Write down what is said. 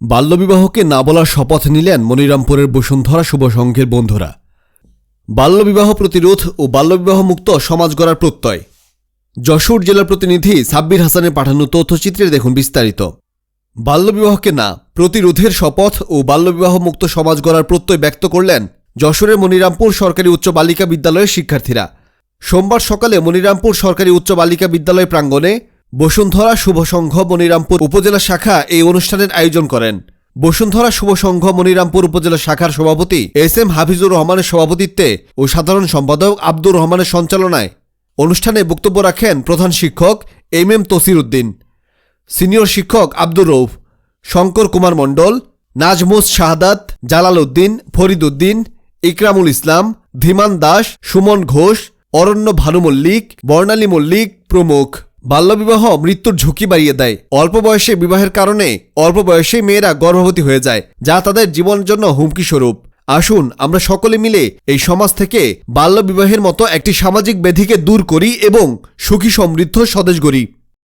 বাল্যবিবাহকে না বলার শপথ নিলেন মনিরামপুরের বসুন্ধরা শুভ সংঘের বন্ধুরা। বাল্যবিবাহ প্রতিরোধ ও বাল্যবিবাহ মুক্ত সমাজ গড়ার প্রত্যয়। যশোর জেলার প্রতিনিধি সাব্বির হাসানের পাঠানো তথ্যচিত্রে দেখুন বিস্তারিত। বাল্যবিবাহকে না, প্রতিরোধের শপথ ও বাল্যবিবাহ মুক্ত সমাজ গড়ার প্রত্যয় ব্যক্ত করলেন যশোরের মনিরামপুর সরকারি উচ্চ বালিকা বিদ্যালয়ের শিক্ষার্থীরা। সোমবার সকালে মনিরামপুর সরকারি উচ্চ বালিকা বিদ্যালয় প্রাঙ্গণে বসুন্ধরা শুভ সংঘ মনিরামপুর উপজেলা শাখা এই অনুষ্ঠানের আয়োজন করেন। বসুন্ধরা শুভ সংঘ মনিরামপুর উপজেলা শাখার সভাপতি এস এম হাফিজুর রহমানের সভাপতিত্বে ও সাধারণ সম্পাদক আব্দুর রহমানের সঞ্চালনায় অনুষ্ঠানে বক্তব্য রাখেন প্রধান শিক্ষক M M Tasir Uddin senior শিক্ষক আব্দুর রৌফ শঙ্কর কুমার মণ্ডল, নাজমুস শাহাদাত, জালাল উদ্দিন, ফরিদ উদ্দিন, ইকরামুল ইসলাম, ধীমান দাস, সুমন ঘোষ, অরণ্য ভানু মল্লিক, বর্ণালী মল্লিক প্রমুখ। বাল্যবিবাহ, মৃত্যুর ঝুঁকি বাড়িয়ে দেয়। অল্প বয়সে বিবাহের কারণে অল্প বয়সেই মেয়েরা গর্ভবতী হয়ে যায়, যা তাদের জীবনের জন্য হুমকি স্বরূপ। আসুন, আমরা সকলে মিলে এই সমাজ থেকে বাল্যবিবাহের মতো একটি সামাজিক ব্যাধিকে দূর করি এবং সুখী সমৃদ্ধ স্বদেশ গড়ি।